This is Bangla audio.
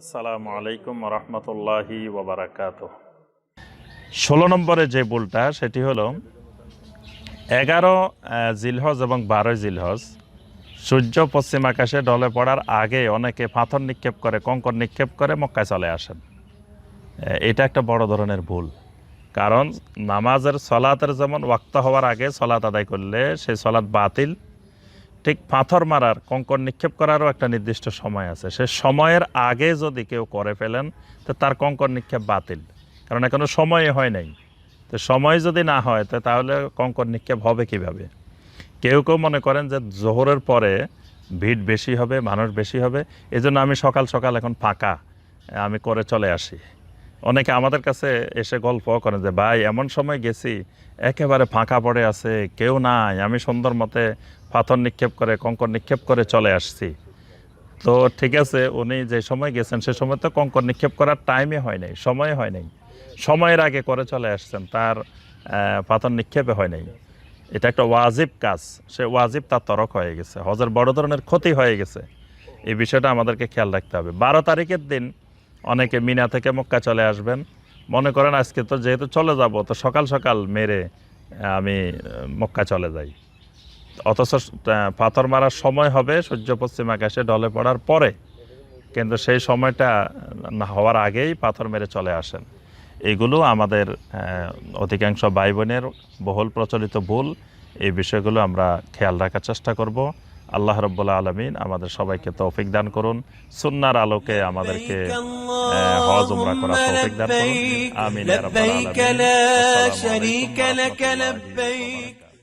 আসসালামু আলাইকুম রহমতুল্লাহি ওবরাকাত। ষোলো নম্বরে যে বুলটা সেটি হলো এগারো জিলহজ এবং বারোই জিলহজ, সূর্য পশ্চিম আকাশে ডলে পড়ার আগে অনেকে পাথর নিক্ষেপ করে কঙ্কর নিক্ষেপ করে মক্কায় চলে আসেন। এটা একটা বড় ধরনের ভুল। কারণ নামাজের সলাতের যেমন ওয়াক্ত হওয়ার আগে সলাত আদায় করলে সেই সলাৎ বাতিল ঠিক পাথর মারার কঙ্কর নিক্ষেপ করারও একটা নির্দিষ্ট সময় আছে। সে সময়ের আগে যদি কেউ করে ফেলেন, তো তার কঙ্কর নিক্ষেপ বাতিল। কারণ এখনও সময় হয় নাই। তো সময় যদি না হয়, তো তাহলে কঙ্কর নিক্ষেপ হবে কীভাবে? কেউ কেউ মনে করেন যে জোহরের পরে ভিড় বেশি হবে, মানুষ বেশি হবে। এই জন্য আমি সকাল সকাল এখন ফাঁকা, আমি করে চলে আসি। অনেকে আমাদের কাছে এসে গল্প করেন যে, ভাই, এমন সময় গেছি, একেবারে ফাঁকা পড়ে আছে, কেউ নাই, আমি সুন্দর মতে পাথর নিক্ষেপ করে, কঙ্কর নিক্ষেপ করে চলে আসছি। তো ঠিক আছে, উনি যে সময় গেছেন, সে সময় তো কঙ্কর নিক্ষেপ করার টাইমে হয় নাই, সময় হয় নাই। সময়ের আগে করে চলে আসছেন, তার পাথর নিক্ষেপে হয় নাই। এটা একটা ওয়াজিব কাজ, সে ওয়াজিব তার তরক হয়ে গেছে, হজের বড় ধরনের ক্ষতি হয়ে গেছে। এই বিষয়টা আমাদেরকে খেয়াল রাখতে হবে। বারো তারিখের দিন অনেকে মিনা থেকে মক্কা চলে আসবেন। মনে করেন আজকে তো যেহেতু চলে যাব, তো সকাল সকাল মেরে আমি মক্কা চলে যাই। অথচ পাথর মারার সময় হবে সূর্য পশ্চিম আকাশে ঢলে পড়ার পরে, কিন্তু সেই সময়টা হওয়ার আগেই পাথর মেরে চলে আসেন। এগুলো আমাদের অধিকাংশ ভাই বোনের বহুল প্রচলিত ভুল। এই বিষয়গুলো আমরা খেয়াল রাখার চেষ্টা করব। আল্লাহ রব্বুল্লা আলমিন আমাদের সবাইকে তৌফিক দান করুন। সুন্নার আলোকে আমাদেরকে আহ, হজ উমরা করার তৌফিক দান করুন। আমিন